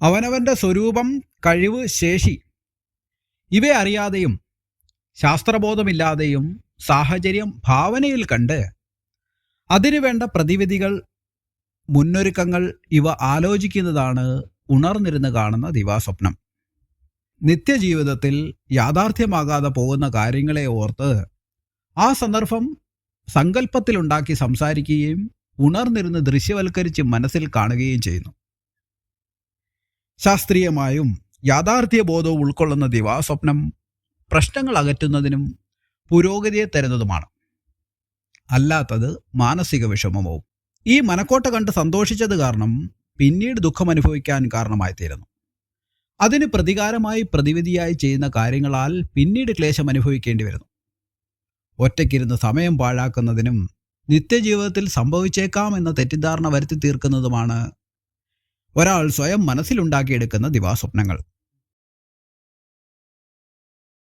അവനവന്റെ സ്വരൂപം കഴിവ് ശേഷി ഇവയറിയാതെയും ശാസ്ത്രബോധമില്ലാതെയും സാഹചര്യം ഭാവനയിൽ കണ്ട് അതിനുവേണ്ട പ്രതിവിധികൾ മുന്നൊരുക്കങ്ങൾ ഇവ ആലോചിക്കുന്നതാണ് ഉണർന്നിരുന്ന് കാണുന്ന ദിവാസ്വപ്നം. നിത്യജീവിതത്തിൽ യാഥാർത്ഥ്യമാകാതെ പോകുന്ന കാര്യങ്ങളെ ഓർത്ത് ആ സന്ദർഭം സങ്കല്പത്തിലുണ്ടാക്കി സംസാരിക്കുകയും ഉണർന്നിരുന്ന് ദൃശ്യവൽക്കരിച്ച് മനസ്സിൽ കാണുകയും ചെയ്യുന്നു. ശാസ്ത്രീയമായും യാഥാർത്ഥ്യ ബോധവും ഉൾക്കൊള്ളുന്ന ദിവാസ്വപ്നം പ്രശ്നങ്ങൾ അകറ്റുന്നതിനും പുരോഗതിയെ തരുന്നതുമാണ്. അല്ലാത്തത് മാനസിക വിഷമവും. ഈ മനക്കോട്ട കണ്ട് സന്തോഷിച്ചത് കാരണം പിന്നീട് ദുഃഖം അനുഭവിക്കാൻ കാരണമായി തീരുന്നു അതിന് പ്രതികാരമായി പ്രതിവിധിയായി ചെയ്യുന്ന കാര്യങ്ങളാൽ പിന്നീട് ക്ലേശം അനുഭവിക്കേണ്ടി വരുന്നു ഒറ്റയ്ക്കിരുന്ന് സമയം പാഴാക്കുന്നതിനും നിത്യജീവിതത്തിൽ സംഭവിച്ചേക്കാം എന്ന തെറ്റിദ്ധാരണ വരുത്തി തീർക്കുന്നതുമാണ് ഒരാൾ സ്വയം മനസ്സിലുണ്ടാക്കിയെടുക്കുന്ന ദിവാസ്വപ്നങ്ങൾ.